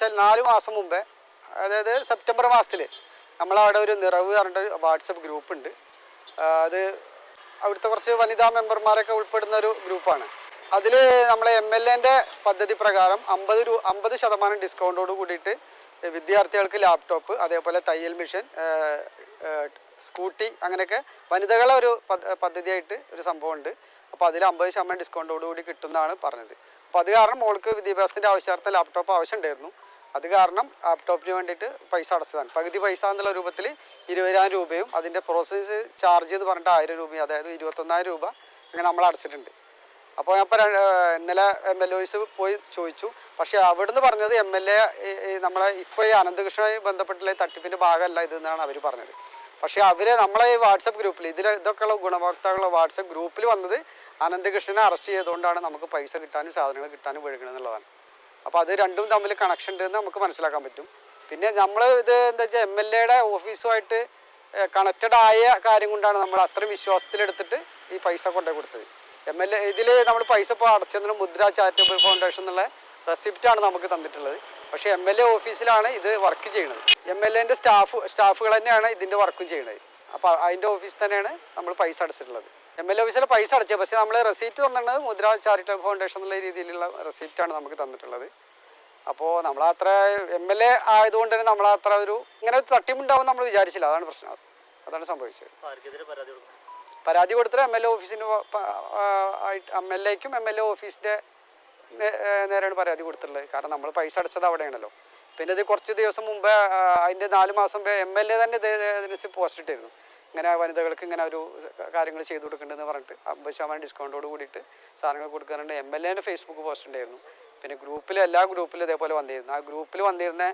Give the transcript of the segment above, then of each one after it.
വെച്ചാൽ നാല് മാസം മുമ്പേ അതായത് സെപ്റ്റംബർ മാസത്തിൽ നമ്മളവിടെ ഒരു നിറവ് പറഞ്ഞിട്ട് വാട്സപ്പ് ഗ്രൂപ്പ് ഉണ്ട് അത് അവിടുത്തെ കുറച്ച് വനിതാ മെമ്പർമാരൊക്കെ ഉൾപ്പെടുന്ന ഒരു ഗ്രൂപ്പാണ്. അതിൽ നമ്മളെ എം എൽ എന്റെ പദ്ധതി പ്രകാരം അമ്പത് രൂ അമ്പത് ശതമാനം ഡിസ്കൗണ്ടോട് കൂടിയിട്ട് വിദ്യാർത്ഥികൾക്ക് ലാപ്ടോപ്പ് അതേപോലെ തയ്യൽ മിഷൻ സ്കൂട്ടി അങ്ങനെയൊക്കെ വനിതകളെ ഒരു പദ്ധതിയായിട്ട് ഒരു സംഭവമുണ്ട്. അപ്പോൾ അതിൽ അമ്പത് ശതമാനം ഡിസ്കൗണ്ടോട് കൂടി കിട്ടുമെന്നാണ് പറഞ്ഞത്. അപ്പോൾ അത് കാരണം മോൾക്ക് വിദ്യാഭ്യാസത്തിന്റെ ആവശ്യാർത്ഥ ലാപ്ടോപ്പ് ആവശ്യമുണ്ടായിരുന്നു. അത് കാരണം ലാപ്ടോപ്പിന് വേണ്ടിയിട്ട് പൈസ അടച്ചതാണ്. പകുതി പൈസ എന്നുള്ള രൂപത്തിൽ ഇരുപതിനായിരം രൂപയും അതിന്റെ പ്രോസസ്സ് ചാർജ് എന്ന് പറഞ്ഞിട്ട് ആയിരം രൂപയും അതായത് ഇരുപത്തൊന്നായിരം രൂപ അങ്ങനെ നമ്മൾ അടച്ചിട്ടുണ്ട്. അപ്പോൾ ഞാൻ ഇപ്പോൾ ഇന്നലെ എം എൽ ഒസ് പോയി ചോദിച്ചു. പക്ഷേ അവിടുന്ന് പറഞ്ഞത് എം എൽ എ നമ്മളെ ഇപ്പോൾ ഈ അനന്തകൃഷ്ണമായി ബന്ധപ്പെട്ടുള്ള തട്ടിപ്പിന്റെ ഭാഗമല്ല ഇതെന്നാണ് അവർ പറഞ്ഞത്. പക്ഷേ അവരെ നമ്മളെ ഈ വാട്സപ്പ് ഗ്രൂപ്പിൽ ഇതിൽ ഇതൊക്കെയുള്ള ഗുണഭോക്താക്കളുള്ള വാട്സപ്പ് ഗ്രൂപ്പിൽ വന്നത് അനന്തകൃഷ്ണനെ അറസ്റ്റ് ചെയ്തുകൊണ്ടാണ് നമുക്ക് പൈസ കിട്ടാനും സാധനങ്ങൾ കിട്ടാനും വഴുകണം എന്നുള്ളതാണ്. അപ്പോൾ അത് രണ്ടും തമ്മിൽ കണക്ഷൻ ഉണ്ടെന്ന് നമുക്ക് മനസ്സിലാക്കാൻ പറ്റും. പിന്നെ നമ്മൾ ഇത് എന്താ വെച്ചാൽ എം എൽ എയുടെ ഓഫീസുമായിട്ട് കണക്റ്റഡ് ആയ കാര്യം കൊണ്ടാണ് നമ്മൾ അത്രയും വിശ്വാസത്തിലെടുത്തിട്ട് ഈ പൈസ കൊണ്ടു കൊടുത്തത്. എം എൽ എ ഇതിൽ നമ്മൾ പൈസ ഇപ്പോൾ അടച്ചതിന് മുദ്ര ചാരിറ്റബിൾ ഫൗണ്ടേഷൻ എന്നുള്ള റെസിപ്റ്റാണ് നമുക്ക് തന്നിട്ടുള്ളത്. പക്ഷേ എം എൽ എ ഓഫീസിലാണ് ഇത് വർക്ക് ചെയ്യുന്നത് എം എൽ എന്റെ സ്റ്റാഫ് സ്റ്റാഫുകൾ തന്നെയാണ് ഇതിന്റെ വർക്കും ചെയ്യുന്നത് അപ്പോൾ അതിന്റെ ഓഫീസിൽ തന്നെയാണ് നമ്മൾ പൈസ അടച്ചിട്ടുള്ളത്. എം എൽ ഓഫീസിലെ പൈസ അടച്ചത്. പക്ഷേ നമ്മൾ റെസീറ്റ് തന്നിട്ടുള്ളത് മുദ്ര ചാരിറ്റബിൾ ഫൗണ്ടേഷൻ എന്നുള്ള രീതിയിലുള്ള റെസീറ്റാണ് നമുക്ക് തന്നിട്ടുള്ളത്. അപ്പോൾ നമ്മൾ അത്ര എം എൽ എ ആയതുകൊണ്ട് തന്നെ നമ്മളത്ര ഒരു ഇങ്ങനെ ഒരു തട്ടിമുണ്ടാവും നമ്മൾ വിചാരിച്ചില്ല. അതാണ് പ്രശ്നം. അതാണ് സംഭവിച്ചത്. പരാതി കൊടുത്തത് എം എൽ എ ഓഫീസിന് എം എൽ എക്കും എം എൽ എ ഓഫീസിന്റെ നേരെയാണ് പരാതി കൊടുത്തിട്ടുള്ളത്. കാരണം നമ്മൾ പൈസ അടച്ചത് അവിടെയാണല്ലോ. പിന്നെ ഇത് കുറച്ച് ദിവസം മുമ്പ് അതിന്റെ നാല് മാസം മുമ്പ് എം എൽ എ തന്നെ ഇത് ഇതിന് പോസ്റ്റ് ഇട്ടിരുന്നു. ഇങ്ങനെ വനിതകൾക്ക് ഇങ്ങനെ ഒരു കാര്യങ്ങൾ ചെയ്തു കൊടുക്കുന്നുണ്ടെന്ന് പറഞ്ഞിട്ട് അമ്പത് ശതമാനം ഡിസ്കൗണ്ടോട് കൂടിയിട്ട് സാധനങ്ങൾ കൊടുക്കാറുണ്ട്. എം എൽ എന്റെ ഫേസ്ബുക്ക് പോസ്റ്റ് ഉണ്ടായിരുന്നു. പിന്നെ ഗ്രൂപ്പിൽ എല്ലാ ഗ്രൂപ്പിലും ഇതേപോലെ വന്നിരുന്നു. ആ ഗ്രൂപ്പിൽ വന്നിരുന്ന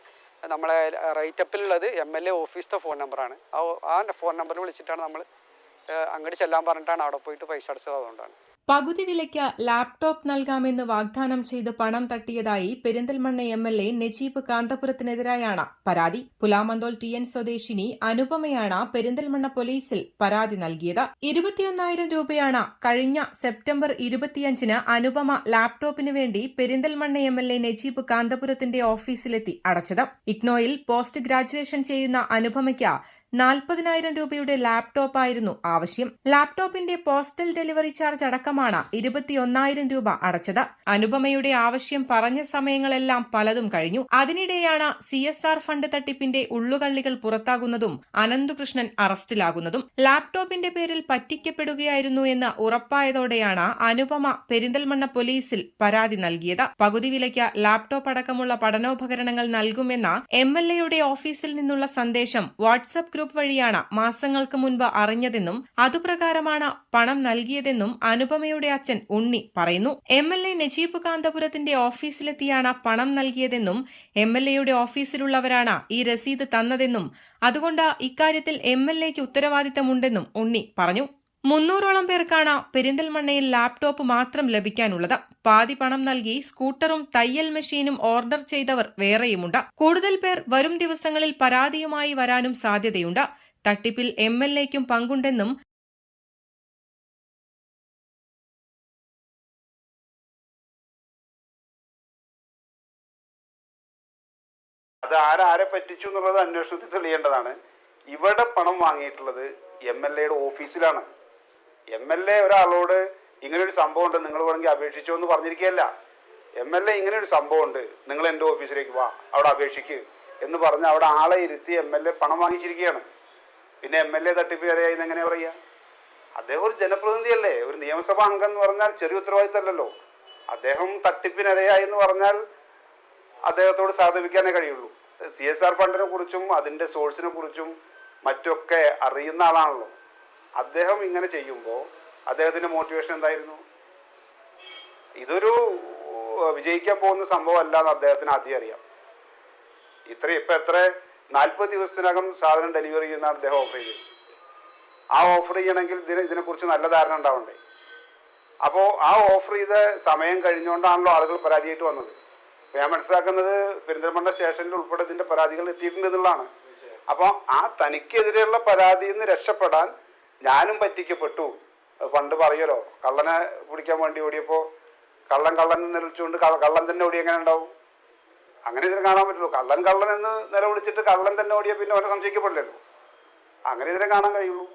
നമ്മളെ റൈറ്റപ്പിലുള്ളത് എം എൽ എ ഓഫീസിലെ ഫോൺ നമ്പറാണ് ആ ആ ഫോൺ നമ്പറിൽ വിളിച്ചിട്ടാണ് നമ്മൾ അങ്ങോട്ട് ചെല്ലാൻ പറഞ്ഞിട്ടാണ് അവിടെ പോയിട്ട് പൈസ അടച്ചത് അതുകൊണ്ടാണ്. പകുതി വിലയ്ക്ക് ലാപ്ടോപ്പ് നൽകാമെന്ന് വാഗ്ദാനം ചെയ്ത് പണം തട്ടിയതായി Perinthalmanna M L A Najeeb കാന്തപുരത്തിനെതിരായാണ് പരാതി. പുലാമന്തോൾ ടി എൻ സ്വദേശിനി അനുപമയാണ് പെരിന്തൽമണ്ണ പോലീസിൽ പരാതി നൽകിയത്. ഇരുപത്തിയൊന്നായിരം രൂപയാണ് കഴിഞ്ഞ സെപ്റ്റംബർ ഇരുപത്തിയഞ്ചിന് അനുപമ ലാപ്ടോപ്പിന് വേണ്ടി Perinthalmanna M L A Najeeb കാന്തപുരത്തിന്റെ ഓഫീസിലെത്തി അടച്ചത്. ഇഗ്നോയിൽ പോസ്റ്റ് ഗ്രാജുവേഷൻ ചെയ്യുന്ന അനുപമയ്ക്ക് നാൽപ്പതിനായിരം രൂപയുടെ ലാപ്ടോപ്പ് ആയിരുന്നു ആവശ്യം. ലാപ്ടോപ്പിന്റെ പോസ്റ്റൽ ഡെലിവറി ചാർജ് അടക്കമാണ് ഇരുപത്തിയൊന്നായിരം രൂപ അടച്ചത്. അനുപമയുടെ ആവശ്യം പറഞ്ഞ സമയങ്ങളെല്ലാം പലതും കഴിഞ്ഞു. അതിനിടെയാണ് സി എസ് ആർ ഫണ്ട് തട്ടിപ്പിന്റെ ഉള്ളുകള്ളികൾ പുറത്താകുന്നതും അനന്തുകൃഷ്ണൻ അറസ്റ്റിലാകുന്നതും. ലാപ്ടോപ്പിന്റെ പേരിൽ പറ്റിക്കപ്പെടുകയായിരുന്നു എന്ന് ഉറപ്പായതോടെയാണ് അനുപമ പെരിന്തൽമണ്ണ പോലീസിൽ പരാതി നൽകിയത്. പകുതി വിലയ്ക്ക് ലാപ്ടോപ്പ് അടക്കമുള്ള പഠനോപകരണങ്ങൾ നൽകുമെന്ന എം എൽ എയുടെ ഓഫീസിൽ നിന്നുള്ള സന്ദേശം വാട്സ്ആപ്പ് ഗ്രൂപ്പ് വഴിയാണ് മാസങ്ങൾക്ക് മുൻപ് അറിഞ്ഞതെന്നും അതുപ്രകാരമാണ് പണം നൽകിയതെന്നും അനുപമയുടെ അച്ഛൻ ഉണ്ണി പറയുന്നു. എം എൽ എ നജീബ് കാന്തപുരത്തിന്റെ ഓഫീസിലെത്തിയാണ് പണം നൽകിയതെന്നും എം എൽ എയുടെ ഓഫീസിലുള്ളവരാണ് ഈ രസീത് തന്നതെന്നും അതുകൊണ്ട് ഇക്കാര്യത്തിൽ എം എൽ എക്ക് ഉത്തരവാദിത്തമുണ്ടെന്നും ഉണ്ണി പറഞ്ഞു. മുന്നൂറോളം പേർക്കാണ് പെരിന്തൽമണ്ണയിൽ ലാപ്ടോപ്പ് മാത്രം ലഭിക്കാനുള്ളത്. പാതി പണം നൽകി സ്കൂട്ടറും തയ്യൽ മെഷീനും ഓർഡർ ചെയ്തവർ വേറെയുമുണ്ട്. കൂടുതൽ പേർ വരും ദിവസങ്ങളിൽ പരാതിയുമായി വരാനും സാധ്യതയുണ്ട്. തട്ടിപ്പിൽ എം എൽ എക്കും പങ്കുണ്ടെന്നും അത് ആരാരെ പറ്റിച്ചു എന്നുള്ളത് അന്വേഷണത്തിൽ തെളിയേണ്ടതാണ്. ഇവിടെ പണം വാങ്ങിയിട്ടുള്ളത് എം എൽ എയുടെ ഓഫീസിലാണ്. എം എൽ എ ഒരാളോട് സംഭവം ഉണ്ട് നിങ്ങൾ വേണമെങ്കിൽ അപേക്ഷിച്ചോ എന്ന് പറഞ്ഞിരിക്കുകയല്ല. എം എൽ എ ഇങ്ങനെ ഒരു സംഭവം ഉണ്ട് നിങ്ങൾ എന്റെ ഓഫീസിലേക്ക് വാ അവിടെ അപേക്ഷിക്ക് എന്ന് പറഞ്ഞ് അവിടെ ആളെ ഇരുത്തി എം എൽ എ പണം വാങ്ങിച്ചിരിക്കുകയാണ്. പിന്നെ എം എൽ എ തട്ടിപ്പ് വരെയായി എങ്ങനെ പറയുക? അദ്ദേഹം ഒരു ജനപ്രതിനിധിയല്ലേ ഒരു നിയമസഭാ അംഗം എന്ന് പറഞ്ഞാൽ ചെറിയ ഉത്തരവാദിത്തമല്ലല്ലോ. അദ്ദേഹം തട്ടിപ്പിനിരയായി എന്ന് പറഞ്ഞാൽ അദ്ദേഹത്തോട് സഹതപിക്കാനേ കഴിയുള്ളൂ. സി എസ് ആർ ഫണ്ടിനെ കുറിച്ചും അതിന്റെ സോഴ്സിനെ കുറിച്ചും മറ്റൊക്കെ അറിയുന്ന ആളാണല്ലോ. അദ്ദേഹം ഇങ്ങനെ ചെയ്യുമ്പോൾ അദ്ദേഹത്തിന്റെ മോട്ടിവേഷൻ എന്തായിരുന്നു? ഇതൊരു വിജയിക്കാൻ പോകുന്ന സംഭവം അല്ല എന്ന് അദ്ദേഹത്തിന് ആദ്യം അറിയാം. ഇത്ര ഇപ്പം എത്ര? നാൽപ്പത് ദിവസത്തിനകം സാധനം ഡെലിവറി ചെയ്യുന്ന അദ്ദേഹം ഓഫർ ചെയ്തത് ആ ഓഫർ ചെയ്യണമെങ്കിൽ ഇതിനെ ഇതിനെക്കുറിച്ച് നല്ല ധാരണ ഉണ്ടാവണ്ടേ? അപ്പോൾ ആ ഓഫർ ചെയ്ത സമയം കഴിഞ്ഞുകൊണ്ടാണല്ലോ ആളുകൾ പരാതിയായിട്ട് വന്നത്. അപ്പം ഞാൻ മനസ്സിലാക്കുന്നത് പെരിന്തൽമണ്ണ സ്റ്റേഷനിൽ ഉൾപ്പെടെ ഇതിന്റെ പരാതികൾ എത്തിയിട്ടുണ്ട് എന്നുള്ളതാണ്. അപ്പോൾ ആ തനിക്കെതിരെയുള്ള പരാതിയിൽ നിന്ന് രക്ഷപ്പെടാൻ ഞാനും പറ്റിക്കപ്പെട്ടു. പണ്ട് പറയുമല്ലോ കള്ളനെ പിടിക്കാൻ വേണ്ടി ഓടിയപ്പോൾ കള്ളൻ കള്ളൻ എന്ന് വിളിച്ചുകൊണ്ട് കള്ളൻ തന്നെ ഓടി എങ്ങനെ ഉണ്ടാവും? അങ്ങനെ ഇതിനെ കാണാൻ പറ്റുള്ളൂ. കള്ളൻ കള്ളൻ എന്ന് നിലവിളിച്ചിട്ട് കള്ളൻ തന്നെ ഓടിയ പിന്നെ അവരെ സംശയിക്കപ്പെടില്ലല്ലോ. അങ്ങനെ ഇതിനെ കാണാൻ കഴിയുള്ളൂ.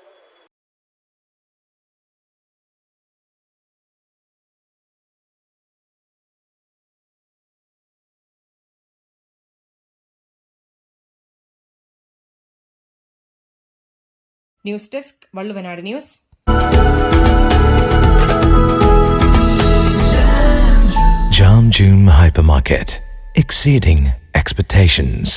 News desk Valluvanad news Jam June Hypermarket, exceeding expectations.